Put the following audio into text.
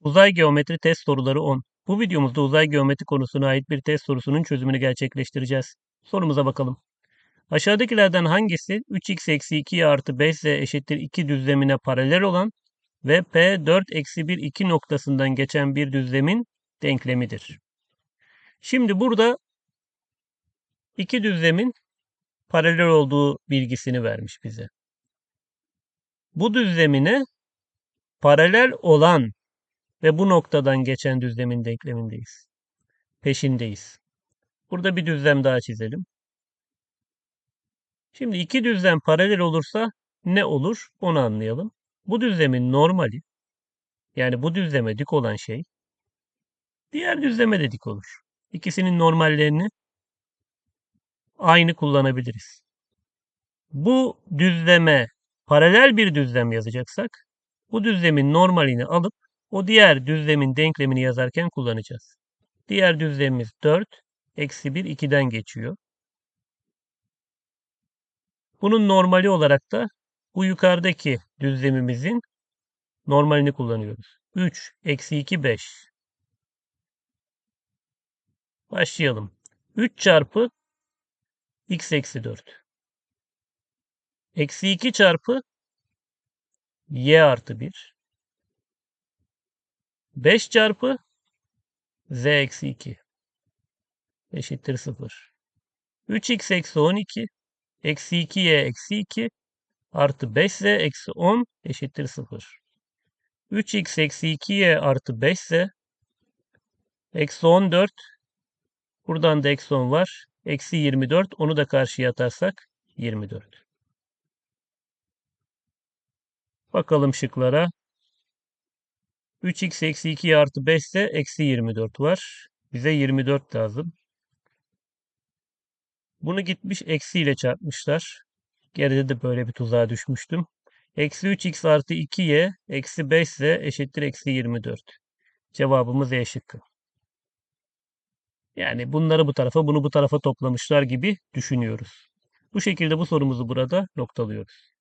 Uzay geometri test soruları 10. Bu videomuzda uzay geometri konusuna ait bir test sorusunun çözümünü gerçekleştireceğiz. Sorumuza bakalım. Aşağıdakilerden hangisi 3x eksi 2y artı 5z eşittir 2 düzlemine paralel olan ve p 4 eksi 1 2 noktasından geçen bir düzlemin denklemidir? Şimdi burada iki düzlemin paralel olduğu bilgisini vermiş bize. Bu düzlemine paralel olan ve bu noktadan geçen düzlemin denklemindeyiz. Peşindeyiz. Burada bir düzlem daha çizelim. Şimdi iki düzlem paralel olursa ne olur onu anlayalım. Bu düzlemin normali yani bu düzleme dik olan şey diğer düzleme de dik olur. İkisinin normallerini aynı kullanabiliriz. Bu düzleme paralel bir düzlem yazacaksak bu düzlemin normalini alıp o diğer düzlemin denklemini yazarken kullanacağız. Diğer düzlemimiz 4, eksi 1, 2'den geçiyor. Bunun normali olarak da bu yukarıdaki düzlemimizin normalini kullanıyoruz. 3, eksi 2, 5. Başlayalım. 3 çarpı x eksi 4. Eksi 2 çarpı y artı 1. 5 çarpı z eksi 2 eşittir 0. 3x eksi 12 eksi 2y eksi 2 artı 5z eksi 10 eşittir 0. 3x eksi 2y artı 5z eksi 14 buradan da eksi 10 var. Eksi 24 onu da karşıya atarsak 24. Bakalım şıklara. 3x eksi 2 artı 5 ise eksi 24 var. Bize 24 lazım. Bunu gitmiş eksiyle çarpmışlar. Geride de böyle bir tuzağa düşmüştüm. Eksi 3x artı 2y eksi 5 ise eşittir eksi 24. Cevabımız E şıkkı. Yani bunları bu tarafa bunu bu tarafa toplamışlar gibi düşünüyoruz. Bu şekilde bu sorumuzu burada noktalıyoruz.